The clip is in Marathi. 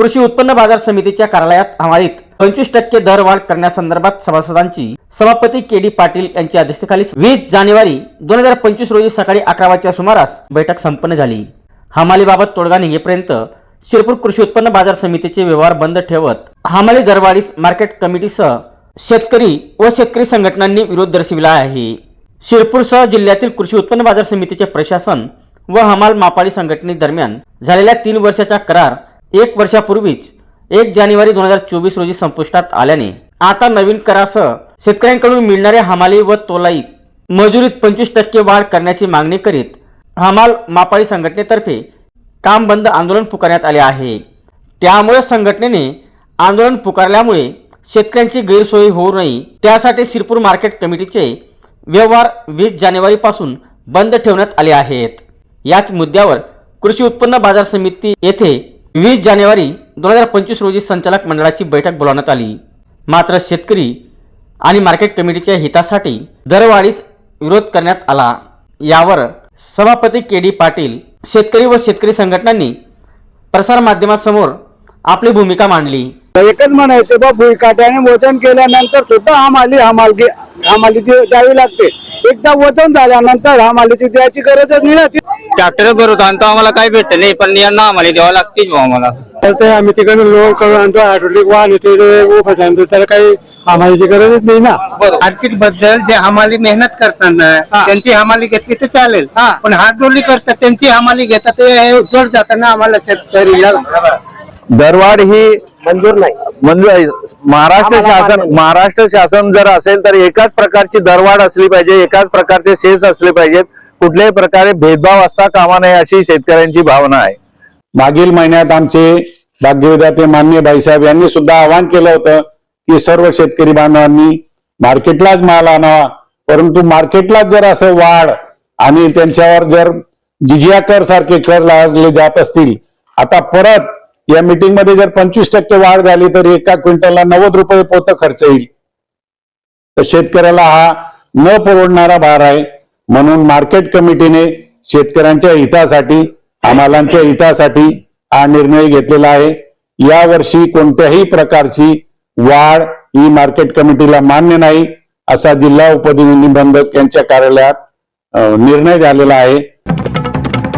कृषी उत्पन्न बाजार समितीच्या कार्यालयात हमालीत पंचवीस टक्के दरवाढ करण्यासंदर्भात सभासदांची सभापती के डी पाटील यांच्या अध्यक्षतेखाली वीस जानेवारी दोन हजार पंचवीस रोजी सकाळी अकरा वाजच्या सुमारास बैठक संपन्न झाली. हमालीबाबत तोडगा निघेपर्यंत शिरपूर कृषी उत्पन्न बाजार समितीचे व्यवहार बंद ठेवत हमाली दरवाढीस मार्केट कमिटीसह शेतकरी व शेतकरी संघटनांनी विरोध दर्शविला आहे. शिरपूरसह जिल्ह्यातील कृषी उत्पन्न बाजार समितीचे प्रशासन व हमाल मापाडी संघटनेदरम्यान झालेल्या तीन वर्षाचा करार एक वर्षापूर्वीच एक जानेवारी दोन हजार चोवीस रोजी संपुष्टात आल्याने आता नवीन करासह शेतकऱ्यांकडून मिळणाऱ्या हमाली व तोलाईत मजुरीत पंचवीस टक्के वाढ करण्याची मागणी करीत हमाल मापाळी संघटनेतर्फे काम बंद आंदोलन पुकारण्यात आले आहे. त्यामुळे संघटनेने आंदोलन पुकारल्यामुळे शेतकऱ्यांची गैरसोय होऊ नये. त्यासाठी शिरपूर मार्केट कमिटीचे व्यवहार वीस जानेवारीपासून बंद ठेवण्यात आले आहेत. याच मुद्द्यावर कृषी उत्पन्न बाजार समिती येथे वीस जानेवारी दोन हजार पंचवीस रोजी संचालक मंडळाची बैठक बोलावण्यात आली. मात्र शेतकरी आणि मार्केट कमिटीच्या हितासाठी दरवाढीस विरोध करण्यात आला. यावर सभापती के डी पाटील शेतकरी व शेतकरी संघटनांनी प्रसारमाध्यमांसमोर आपली भूमिका मांडली. एकच म्हणायचं बा भुईकाट्याने वजन केल्यानंतर सुद्धा आम्हाला हमालगी हमाली द्यावी लागते. एकदा वजन झाल्यानंतर हमालीची द्यायची गरजच नाही ना. ती ट्रॅक्टर भरत आणतो आम्हाला काही भेटत नाही पण यांना आम्हाला द्यावं लागतेच भाऊ आम्हाला. तर ते आम्ही तिकडे लोड करून आणतो हायड्रोलिक वाहन येते उभं आणतो त्याला काही हमालीची गरजच नाही ना. मार्केटबद्दल जे हमाली मेहनत करतात ना त्यांची हमाली घेतली तर चालेल. पण हार्डोली करतात त्यांची हमाली घेतात ते जड जाताना आम्हाला शेतकरीला दरवाढ ही मंजूर नाही. आहे महाराष्ट्र शासन महाराष्ट्र शासन जर असेल तर एकाच प्रकारची दरवाढ असली पाहिजे एकाच प्रकारचे सेस असले पाहिजेत. कुठल्याही प्रकारे भेदभाव असता कामा नये अशी शेतकऱ्यांची भावना आहे. मागील महिन्यात आमचे भाग्यविधाते मान्य भाईसाहेब यांनी सुद्धा आवाहन केलं होतं की सर्व शेतकरी बांधवांनी मार्केटलाच माल आणावा. परंतु मार्केटलाच जर असं वाढ आणि त्यांच्यावर जर जिजिया कर सारखे कर लागले जात असतील आता परत या मीटिंगमध्ये जर पंचवीस टक्के वाढ झाली तर एका क्विंटलला नव्वद रुपये पोत खर्च येईल. तर शेतकऱ्याला हा न परवडणारा भार आहे. म्हणून मार्केट कमिटीने शेतकऱ्यांच्या हितासाठी हमालांच्या हितासाठी हा निर्णय घेतलेला आहे. या वर्षी कोणत्याही प्रकारची वाढ ही मार्केट कमिटीला मान्य नाही असा जिल्हा उपनिबंधक यांच्या कार्यालयात निर्णय झालेला आहे.